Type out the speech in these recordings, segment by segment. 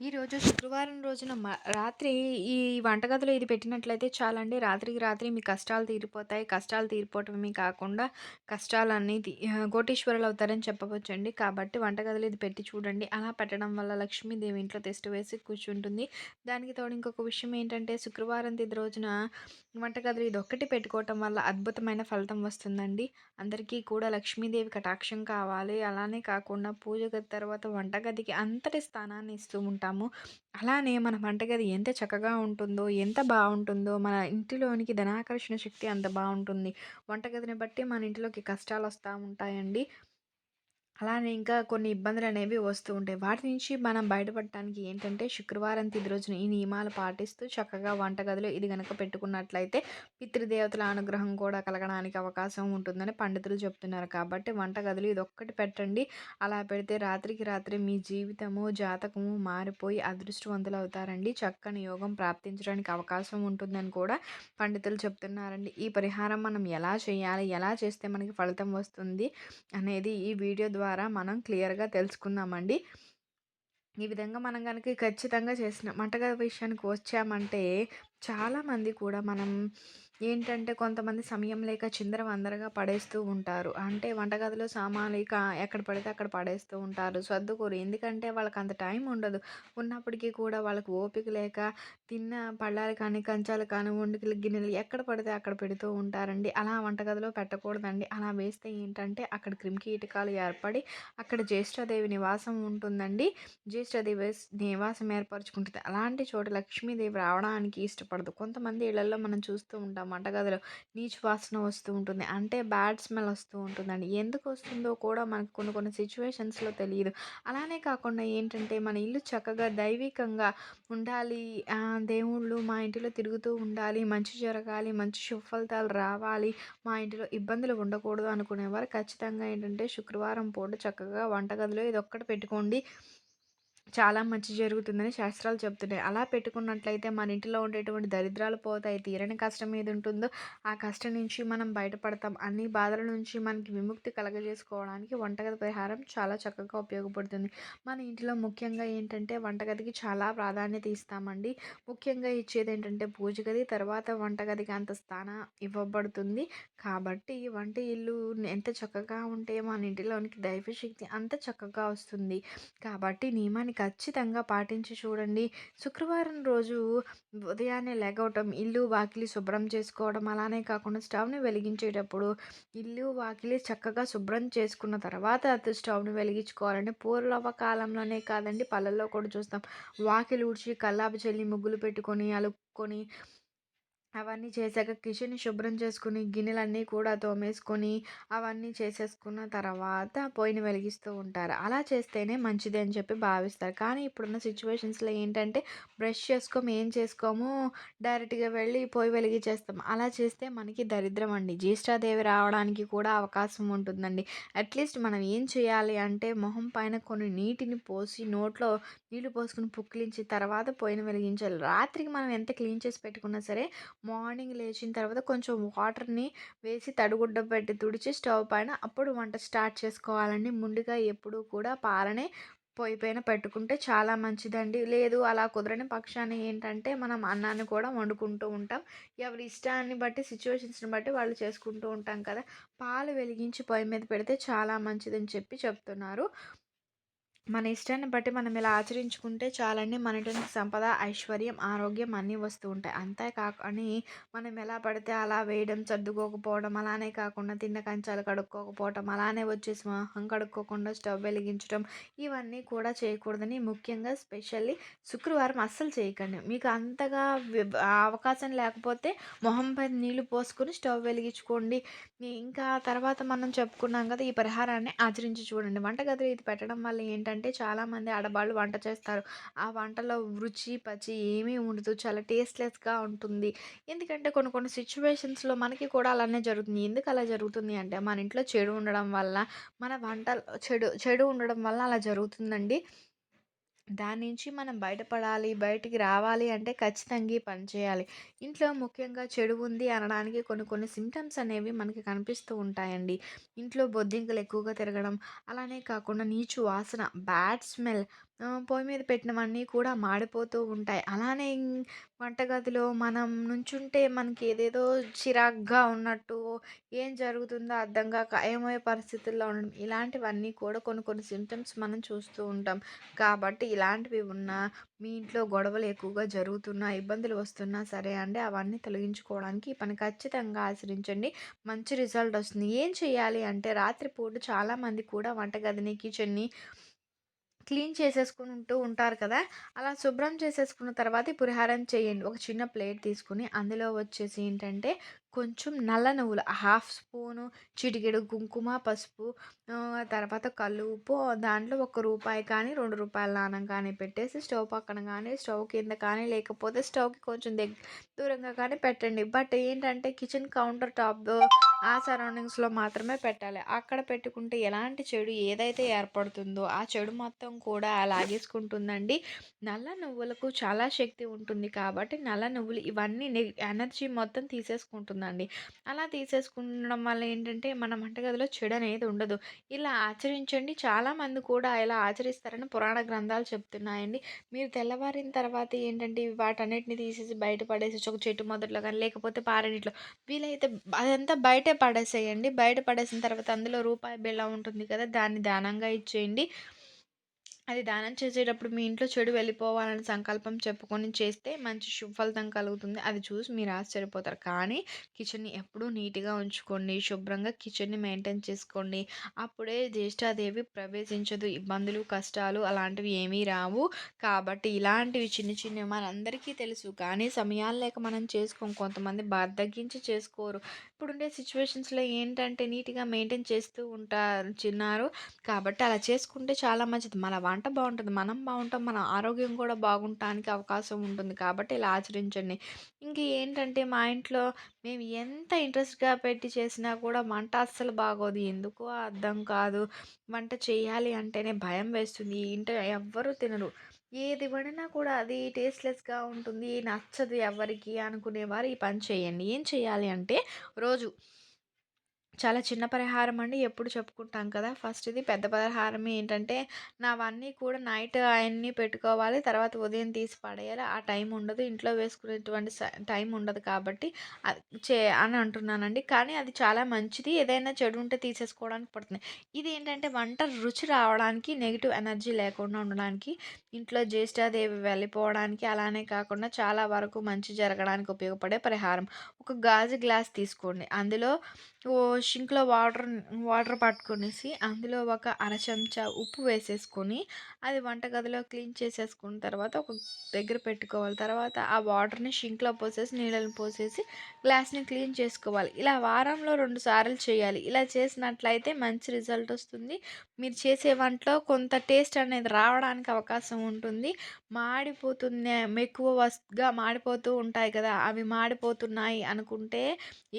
ఈరోజు శుక్రవారం రోజున మ రాత్రి ఈ వంటగదిలో ఇది పెట్టినట్లయితే చాలండి. రాత్రికి రాత్రి మీ కష్టాలు తీరిపోతాయి. కష్టాలు తీరిపోవటమే కాకుండా కష్టాలన్నీ అనేది ఆహ్, కోటీశ్వరులవుతారని చెప్పవచ్చండి. కాబట్టి వంటగదిలో ఇది పెట్టి చూడండి. అలా పెట్టడం వల్ల లక్ష్మీదేవి ఇంట్లో తిష్ట వేసి కూర్చుంటుంది. దానికి తోడు ఇంకొక విషయం ఏంటంటే శుక్రవారం తిథి రోజున వంటగదిలో ఒక్కటి పెట్టుకోవటం వల్ల అద్భుతమైన ఫలితం వస్తుందండి. అందరికీ కూడా లక్ష్మీదేవి కటాక్షం కావాలి. అలానే కాకుండా పూజ తర్వాత వంటగదికి అంతటి స్థానాన్ని ఇస్తూ ఉంటాం ఉంటాము. అలానే మన వంటగది ఎంత చక్కగా ఉంటుందో, ఎంత బాగుంటుందో మన ఇంటిలోనికి ధనాకర్షణ శక్తి అంత బాగుంటుంది వంటగదిని బట్టి మన ఇంటిలోకి వస్తూ ఉంటాయండి. అలానే ఇంకా కొన్ని ఇబ్బందులు అనేవి వస్తూ ఉంటాయి. వాటి నుంచి మనం బయటపడటానికి ఏంటంటే శుక్రవారం తిది రోజున ఈ నియమాలు పాటిస్తూ చక్కగా వంటగదిలో ఇది గనక పెట్టుకున్నట్లయితే పితృదేవతల అనుగ్రహం కూడా కలగడానికి అవకాశం ఉంటుందని పండితులు చెప్తున్నారు. కాబట్టి వంటగదిలో ఒక్కటి పెట్టండి. అలా పెడితే రాత్రికి రాత్రి మీ జీవితము, జాతకము మారిపోయి అదృష్టవంతులు అవుతారండి చక్కని యోగం ప్రాప్తించడానికి అవకాశం ఉంటుందని కూడా పండితులు చెప్తున్నారండి. ఈ పరిహారం మనం ఎలా చేయాలి? ఎలా చేస్తే మనకి ఫలితం వస్తుంది? అనేది ఈ వీడియో ద్వారా ద్వారా మనం క్లియర్‌గా తెలుసుకుందామండి. ఈ విధంగా మనం కనుక ఖచ్చితంగా చేసిన వంటగది విషయానికి వచ్చామంటే చాలామంది కూడా మనం ఏంటంటే కొంతమంది సమయం లేక చిందరవందరగా పడేస్తూ ఉంటారు. అంటే వంటగదిలో సామాన్లు ఇక ఎక్కడ పడితే అక్కడ పడేస్తూ ఉంటారు. సర్దుకోరు. ఎందుకంటే వాళ్ళకి అంత టైం ఉండదు. ఉన్నప్పటికీ కూడా వాళ్ళకి ఓపిక లేక తిన్న పళ్ళాలు కానీ, కంచాలు కానీ, వండుకలు గిన్నెలు ఎక్కడ పడితే అక్కడ పెడుతూ ఉంటారండి. అలా వంటగదిలో పెట్టకూడదండి. అలా వేస్తే ఏంటంటే అక్కడ క్రిమికీటకాలు ఏర్పడి అక్కడ జ్యేష్ఠదేవి నివాసం ఉంటుందండి. జ్యేష్ఠదేవి నివాసం ఏర్పరచుకుంటుంది. అలాంటి చోట లక్ష్మీదేవి రావడానికి ఇష్టపడదు. కొంతమంది ఇళ్ళలో మనం చూస్తూ ఉంటాం వంటగదిలో నీచు వాసన వస్తూ ఉంటుంది. అంటే బ్యాడ్ స్మెల్ వస్తూ ఉంటుందండి. ఎందుకు వస్తుందో కూడా మనకు కొన్ని కొన్ని సిచ్యువేషన్స్లో తెలియదు అలానే కాకుండా ఏంటంటే మన ఇల్లు చక్కగా దైవికంగా ఉండాలి. దేవుళ్ళు మా ఇంటిలో తిరుగుతూ ఉండాలి. మంచి జరగాలి. మంచి సుఫలితాలు రావాలి. మా ఇంటిలో ఇబ్బందులు ఉండకూడదు అనుకునేవారు ఖచ్చితంగా ఏంటంటే శుక్రవారం పూట చక్కగా వంటగదిలో ఇది ఒక్కటి పెట్టుకోండి. చాలా మంచి జరుగుతుందని శాస్త్రాలు చెప్తున్నాయి. అలా పెట్టుకున్నట్లయితే మన ఇంటిలో ఉండేటువంటి దరిద్రాలు పోతాయి. తీరని కష్టం ఏది ఉంటుందో ఆ కష్టం నుంచి మనం బయటపడతాం. అన్ని బాధల నుంచి మనకి విముక్తి కలగజేసుకోవడానికి వంటగది పరిహారం చాలా చక్కగా ఉపయోగపడుతుంది. మన ఇంటిలో ముఖ్యంగా ఏంటంటే వంటగదికి చాలా ప్రాధాన్యత ఇస్తామండి. ముఖ్యంగా ఇచ్చేది ఏంటంటే పూజ గది తర్వాత వంటగదికి అంత స్థానం ఇవ్వబడుతుంది. కాబట్టి వంట ఇల్లు ఎంత చక్కగా ఉంటే మన ఇంటిలోనికి దైవశక్తి అంత చక్కగా వస్తుంది. కాబట్టి నియమానికి ఖచ్చితంగా పాటించి చూడండి. శుక్రవారం రోజు ఉదయాన్నే లెగవటం, ఇల్లు, వాకిలి శుభ్రం చేసుకోవడం అలానే కాకుండా స్టవ్‌ని వెలిగించేటప్పుడు ఇల్లు, వాకిలి చక్కగా శుభ్రం చేసుకున్న తర్వాత అది స్టవ్‌ని వెలిగించుకోవాలండి. పూర్వ కాలంలోనే కాదండి పళ్ళల్లో కూడా చూస్తాం. వాకిలి ఊడ్చి, కల్లాపి చల్లి, ముగ్గులు పెట్టుకొని, అలుక్కొని అవన్నీ చేశాక కిచెన్‌ని శుభ్రం చేసుకుని గిన్నెలన్నీ కూడా తోమేసుకొని, అవన్నీ చేసేసుకున్న తర్వాత పొయ్యిని వెలిగిస్తూ ఉంటారు. అలా చేస్తేనే మంచిది అని చెప్పి భావిస్తారు. కానీ ఇప్పుడున్న సిచ్యువేషన్స్లో ఏంటంటే బ్రష్ చేసుకోము, ఏం చేసుకోము. డైరెక్ట్‌గా వెళ్ళి పొయ్యి వెలిగించేస్తాం. అలా చేస్తే మనకి దరిద్రం అండి. జ్యేష్ఠాదేవి రావడానికి కూడా అవకాశం ఉంటుందండి. అట్‌లీస్ట్ మనం ఏం చేయాలి అంటే మొహం పైన కొన్ని నీటిని పోసి నోట్లో నీళ్ళు పోసుకొని పుక్కిలించి తర్వాత పొయ్యిని వెలిగించాలి. రాత్రికి మనం ఎంత క్లీన్ చేసి పెట్టుకున్నా సరే మార్నింగ్ లేచిన తర్వాత కొంచెం వాటర్‌ని వేసి తడిగుడ్డ పెట్టి తుడిచి స్టవ్ పైన అప్పుడు వంట స్టార్ట్ చేసుకోవాలండి. ముందుగా ఎప్పుడూ కూడా పాలనే పొయ్యి పైన పెట్టుకుంటే చాలా మంచిదండి. లేదు అలా కుదరని పక్షాన్ని ఏంటంటే మనం అన్నాన్ని కూడా వండుకుంటూ ఉంటాం. ఎవరి ఇష్టాన్ని బట్టి సిచ్యువేషన్స్ని బట్టి వాళ్ళు చేసుకుంటూ ఉంటాం కదా! పాలు వెలిగించి పొయ్యి మీద పెడితే చాలా మంచిదని చెప్పి చెప్తున్నారు. మన ఇష్టాన్ని బట్టి మనం ఇలా ఆచరించుకుంటే చాలండి. మన సంపద, ఐశ్వర్యం, ఆరోగ్యం అన్నీ వస్తూ ఉంటాయి. అంతే కాక అని మనం ఎలా పడితే అలా వేయడం, సర్దుకోకపోవడం, అలానే కాకుండా తిన్న కంచాలు కడుక్కోకపోవటం, అలానే వచ్చేసి మొహం కడుక్కోకుండా స్టవ్ వెలిగించడం, ఇవన్నీ కూడా చేయకూడదని ముఖ్యంగా స్పెషల్లీ శుక్రవారం అస్సలు చేయకండి. మీకు అంతగా అవకాశం లేకపోతే మొహం పైన నీళ్ళు పోసుకొని స్టవ్ వెలిగించుకోండి. ఇంకా తర్వాత మనం చెప్పుకున్నాం కదా! ఈ పరిహారాన్ని ఆచరించి చూడండి. వంటగదిలో ఇది పెట్టడం వల్ల ఏంటంటే చాలామంది ఆడవాళ్ళు వంట చేస్తారు. ఆ వంటలో రుచి, పచి ఏమీ ఉండదు. చాలా టేస్ట్‌లెస్‌గా ఉంటుంది. ఎందుకంటే కొన్ని కొన్ని సిచ్యువేషన్స్లో మనకి కూడా అలానే జరుగుతుంది. ఎందుకు అలా జరుగుతుంది అంటే మన ఇంట్లో చెడు ఉండడం వల్ల, మన వంట చెడు చెడు ఉండడం వల్ల అలా జరుగుతుందండి. దాని నుంచి మనం బయటపడాలి, బయటికి రావాలి అంటే ఖచ్చితంగా ఈ పని చేయాలి. ఇంట్లో ముఖ్యంగా చెడు ఉంది అనడానికి కొన్ని కొన్ని సిమ్టమ్స్ అనేవి మనకి కనిపిస్తూ ఉంటాయండి. ఇంట్లో బొద్దింకలు ఎక్కువగా తిరగడం, అలానే కాకుండా నీచు వాసన, బ్యాడ్ స్మెల్ పొయ్యి మీద పెట్టినవన్నీ కూడా మాడిపోతూ ఉంటాయి. అలానే వంటగదిలో మనం నుంచుంటే మనకి ఏదేదో చిరాగ్గా ఉన్నట్టు, ఏం జరుగుతుందో అర్థం కాక ఏమయ్యే పరిస్థితుల్లో ఉండడం. ఇలాంటివన్నీ కూడా కొన్ని కొన్ని సిమ్టమ్స్ మనం చూస్తూ ఉంటాం. కాబట్టి ఇలాంటివి ఉన్నా, మీ ఇంట్లో గొడవలు ఎక్కువగా జరుగుతున్నా, ఇబ్బందులు వస్తున్నా సరే అండి అవన్నీ తొలగించుకోవడానికి ఈ పని ఖచ్చితంగా ఆచరించండి. మంచి రిజల్ట్ వస్తుంది. ఏం చేయాలి అంటే రాత్రిపూట చాలామంది కూడా వంటగదిని, కిచెన్‌ని క్లీన్ చేసేసుకుంటూ ఉంటారు కదా! అలా శుభ్రం చేసేసుకున్న తర్వాత ఈ చేయండి. ఒక చిన్న ప్లేట్ తీసుకొని అందులో వచ్చేసి ఏంటంటే కొంచెం నల్ల నువ్వులు హాఫ్ స్పూను, చిటికెడు కుంకుమ, పసుపు తర్వాత కల్లుప్పు దాంట్లో ఒక రూపాయి కానీ, రెండు రూపాయల నాణం కానీ పెట్టేసి స్టవ్ పక్కన కానీ, స్టవ్ కింద కానీ లేకపోతే స్టవ్‌కి కొంచెం దగ్ దూరంగా కానీ పెట్టండి. బట్ ఏంటంటే కిచెన్ కౌంటర్ టాప్ ఆ సరౌండింగ్స్‌లో మాత్రమే పెట్టాలి. అక్కడ పెట్టుకుంటే ఎలాంటి చెడు ఏదైతే ఏర్పడుతుందో ఆ చెడు మొత్తం కూడా లాగేసుకుంటుందండి. నల్ల నువ్వులకు చాలా శక్తి ఉంటుంది కాబట్టి నల్ల నువ్వులు ఇవన్నీ ఎనర్జీ మొత్తం తీసేసుకుంటుంది తీసేసుకుంటుందండి. అలా తీసేసుకుండడం వల్ల ఏంటంటే మన వంటగదిలో చెడు అనేది ఉండదు. ఇలా ఆచరించండి. చాలామంది కూడా ఇలా ఆచరిస్తారని పురాణ గ్రంథాలు చెప్తున్నాయండి. మీరు తెల్లవారిన తర్వాత ఏంటంటే వాటన్నిటిని తీసేసి బయట పడేసి ఒక చెట్టు మొదట్లో కానీ లేకపోతే పారనీటిలో వీలైతే అదంతా బయటే పడేసేయండి. బయట పడేసిన తర్వాత అందులో రూపాయి బిళ్ళ ఉంటుంది కదా! దాన్ని దానంగా ఇచ్చేయండి. అది దానం చేసేటప్పుడు మీ ఇంట్లో చెడు వెళ్ళిపోవాలని సంకల్పం చెప్పుకొని చేస్తే మంచి శుభఫలితం కలుగుతుంది. అది చూసి మీరు ఆశ్చర్యపోతారు. కానీ కిచెన్‌ని ఎప్పుడూ నీట్‌గా ఉంచుకోండి. శుభ్రంగా కిచెన్‌ని మెయింటైన్ చేసుకోండి. అప్పుడే జ్యేష్ఠాదేవి ప్రవేశించదు. ఇబ్బందులు, కష్టాలు అలాంటివి ఏమీ రావు. కాబట్టి ఇలాంటివి చిన్న చిన్నవి మనందరికీ తెలుసు. కానీ సమయాలు లేక మనం చేసుకోం. కొంతమంది బాధగించి చేసుకోరు. ఇప్పుడుండే సిచ్యువేషన్స్లో ఏంటంటే నీట్‌గా మెయింటైన్ చేస్తూ ఉంటారు చిన్నారు. కాబట్టి అలా చేసుకుంటే చాలా మంచిది. మన వంట బావుంటది. మనం బాగుంటాం మన ఆరోగ్యం కూడా బాగుంటానికి అవకాశం ఉంటుంది. కాబట్టి ఇలా ఆచరించండి. ఇంక ఏంటంటే మా ఇంట్లో మేము ఎంత ఇంట్రెస్ట్‌గా పెట్టి చేసినా కూడా వంట అస్సలు బాగోదు. ఎందుకో అర్థం కాదు. వంట చేయాలి అంటేనే భయం వేస్తుంది. ఇంట ఎవ్వరు తినరు. ఏది పడినా కూడా అది టేస్ట్‌లెస్‌గా ఉంటుంది. నచ్చదు ఎవరికి అనుకునేవారు ఈ పని చేయండి. ఏం చేయాలి అంటే రోజు చాలా చిన్న పరిహారం అండి. ఎప్పుడు చెప్పుకుంటాం కదా! ఫస్ట్ ఇది పెద్ద పరిహారం ఏంటంటే, నావన్నీ కూడా నైట్ అయన్నీ పెట్టుకోవాలి. తర్వాత ఉదయం తీసి పడేయాలి. ఆ టైం ఉండదు. ఇంట్లో వేసుకునేటువంటి టైం ఉండదు కాబట్టి అది చే అని అంటున్నానండి. కానీ అది చాలా మంచిది. ఏదైనా చెడు ఉంటే తీసేసుకోవడానికి పడుతుంది. ఇది ఏంటంటే వంట రుచి రావడానికి, నెగిటివ్ ఎనర్జీ లేకుండా ఉండడానికి, ఇంట్లో జ్యేష్ఠాదేవి వెళ్ళిపోవడానికి, అలానే కాకుండా చాలా వరకు మంచి జరగడానికి ఉపయోగపడే పరిహారం. ఒక గాజు గ్లాస్ తీసుకోండి. అందులో ఓ షింక్‌లో వాటర్ వాటర్ పట్టుకునేసి అందులో ఒక అర చెంచా ఉప్పు వేసేసుకొని, అది వంటగదిలో క్లీన్ చేసేసుకున్న తర్వాత ఒక దగ్గర పెట్టుకోవాలి. తర్వాత ఆ వాటర్‌ని షింక్‌లో పోసేసి, నీళ్ళని పోసేసి గ్లాస్‌ని క్లీన్ చేసుకోవాలి. ఇలా వారంలో రెండు సార్లు చేయాలి. ఇలా చేసినట్లయితే మంచి రిజల్ట్ వస్తుంది. మీరు చేసే వంటలో కొంత టేస్ట్ అనేది రావడానికి అవకాశం ఉంటుంది. మాడిపోతున్న ఎక్కువ వస్‌గా మాడిపోతూ ఉంటాయి కదా! అవి మాడిపోతున్నాయి అనుకుంటే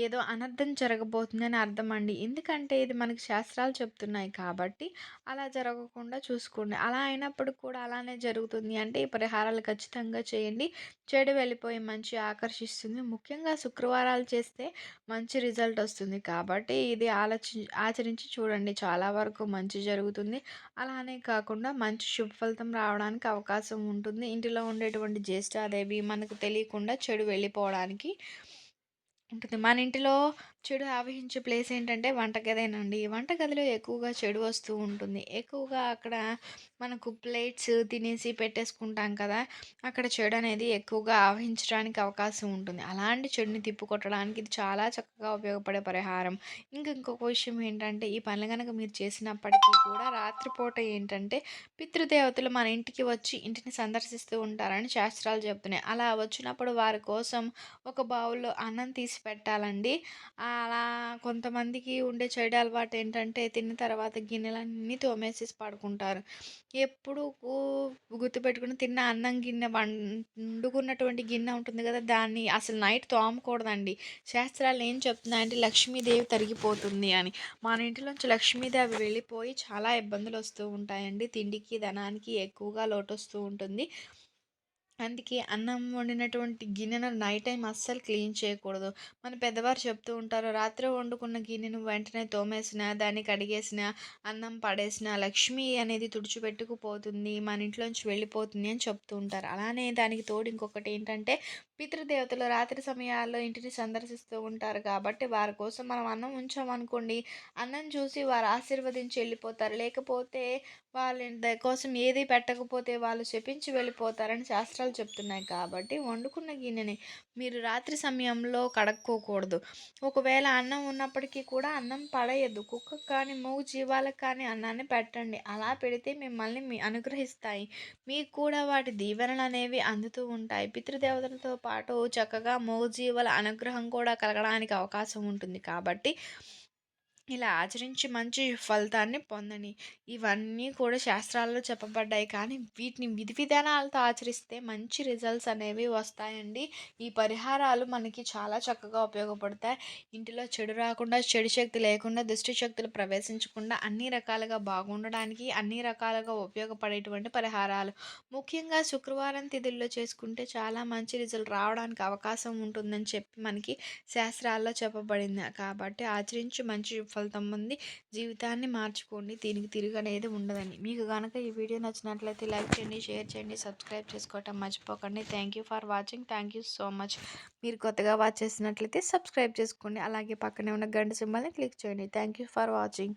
ఏదో అనర్థం అర్థమండి. ఎందుకంటే ఇది మనకి శాస్త్రాలు చెప్తున్నాయి కాబట్టి అలా జరగకుండా చూసుకోండి. అలా అయినప్పుడు కూడా అలానే జరుగుతుంది అంటే ఈ పరిహారాలు ఖచ్చితంగా చేయండి. చెడు వెళ్ళిపోయి మంచి ఆకర్షిస్తుంది. ముఖ్యంగా శుక్రవారాలు చేస్తే మంచి రిజల్ట్ వస్తుంది. కాబట్టి ఇది ఆలోచి ఆచరించి చూడండి. చాలా వరకు మంచి జరుగుతుంది. అలానే కాకుండా మంచి శుభ ఫలితం రావడానికి అవకాశం ఉంటుంది. ఇంటిలో ఉండేటువంటి జ్యేష్ఠాదేవి మనకు తెలియకుండా చెడు వెళ్ళిపోవడానికి ఉంటుంది. మన ఇంటిలో చెడు ఆవహించే ప్లేస్ ఏంటంటే వంటగదేనండి. వంటగదిలో ఎక్కువగా చెడు వస్తూ ఉంటుంది. ఎక్కువగా అక్కడ మనకు ప్లేట్స్ తినేసి పెట్టేసుకుంటాం కదా! అక్కడ చెడు అనేది ఎక్కువగా ఆవహించడానికి అవకాశం ఉంటుంది. అలాంటి చెడుని తిప్పుకొట్టడానికి ఇది చాలా చక్కగా ఉపయోగపడే పరిహారం. ఇంకా ఇంకొక విషయం ఏంటంటే ఈ పనులు కనుక మీరు చేసినప్పటికీ కూడా రాత్రిపూట ఏంటంటే పితృదేవతలు మన ఇంటికి వచ్చి ఇంటిని సందర్శిస్తూ ఉంటారని శాస్త్రాలు చెప్తున్నాయి. అలా వచ్చినప్పుడు వారి కోసం ఒక బావుల్లో అన్నం తీసి పెట్టాలండి. అలా కొంతమందికి ఉండే చెడు అలవాటు ఏంటంటే తిన్న తర్వాత గిన్నెలన్నీ తోమేసేసి పడుకుంటారు. ఎప్పుడు గుర్తుపెట్టుకుని తిన్న అన్నం గిన్నె వండుకున్నటువంటి గిన్నె ఉంటుంది కదా! దాన్ని అసలు నైట్ తోమకూడదండి. శాస్త్రాలు ఏం చెప్తున్నాయంటే లక్ష్మీదేవి తరిగిపోతుంది అని. మన ఇంటిలోంచి లక్ష్మీదేవి వెళ్ళిపోయి చాలా ఇబ్బందులు వస్తూ ఉంటాయండి. తిండికి, ధనానికి ఎక్కువగా లోటు వస్తూ ఉంటుంది. అందుకే అన్నం వండినటువంటి గిన్నెను నైట్ టైం అస్సలు క్లీన్ చేయకూడదు. మన పెద్దవారు చెప్తూ ఉంటారు రాత్రి వండుకున్న గిన్నెను వెంటనే తోమేసిన దాన్ని కడిగేసిన అన్నం పడేసిన లక్ష్మి అనేది తుడిచిపెట్టుకుపోతుంది మన ఇంట్లోంచి వెళ్ళిపోతుంది అని చెప్తూ ఉంటారు. అలానే దానికి తోడు ఇంకొకటి ఏంటంటే పితృదేవతలు రాత్రి సమయాల్లో ఇంటిని సందర్శిస్తూ ఉంటారు కాబట్టి వారి కోసం మనం అన్నం ఉంచామనుకోండి అన్నం చూసి వారు ఆశీర్వదించి వెళ్ళిపోతారు. లేకపోతే వాళ్ళ కోసం ఏది పెట్టకపోతే వాళ్ళు చెప్పించి వెళ్ళిపోతారని శాస్త్రాలు చెప్తున్నాయి కాబట్టి వండుకున్న గిన్నెని మీరు రాత్రి సమయంలో కడుక్కోకూడదు. ఒకవేళ అన్నం ఉన్నప్పటికీ కూడా అన్నం పడేయద్దు. కుక్కకు కానీ మూగు జీవాలకు కానీ అన్నాన్ని పెట్టండి. అలా పెడితే మిమ్మల్ని మీ అనుగ్రహిస్తాయి. మీకు కూడా వాటి దీవెనలు అనేవి అందుతూ ఉంటాయి. పితృదేవతలతో పాటు చక్కగా మూగజీవుల అనుగ్రహం కూడా కలగడానికి అవకాశం ఉంటుంది కాబట్టి ఇలా ఆచరించి మంచి ఫలితాన్ని పొందని ఇవన్నీ కూడా శాస్త్రాల్లో చెప్పబడ్డాయి. కానీ వీటిని విధి విధానాలతో ఆచరిస్తే మంచి రిజల్ట్స్ అనేవి వస్తాయండి. ఈ పరిహారాలు మనకి చాలా చక్కగా ఉపయోగపడతాయి. ఇంటిలో చెడు రాకుండా చెడు శక్తి లేకుండా దుష్టి శక్తులు ప్రవేశించకుండా అన్ని రకాలుగా బాగుండడానికి అన్ని రకాలుగా ఉపయోగపడేటువంటి పరిహారాలు. ముఖ్యంగా శుక్రవారం తిథుల్లో చేసుకుంటే చాలా మంచి రిజల్ట్ రావడానికి అవకాశం ఉంటుందని చెప్పి మనకి శాస్త్రాల్లో చెప్పబడింది. కాబట్టి ఆచరించి మంచి ఫలితం పొంది జీవితాన్ని మార్చుకోండి. దీనికి తిరిగి అనేది ఉండదని మీకు కనుక ఈ వీడియో నచ్చినట్లయితే లైక్ చేయండి షేర్ చేయండి సబ్స్క్రైబ్ చేసుకోవటం మర్చిపోకండి. Thank you for watching. Thank you so much. మీరు కొత్తగా వాచ్ చేసినట్లయితే సబ్స్క్రైబ్ చేసుకోండి. అలాగే పక్కనే ఉన్న గంట సింబల్ని క్లిక్ చేయండి. Thank you for watching.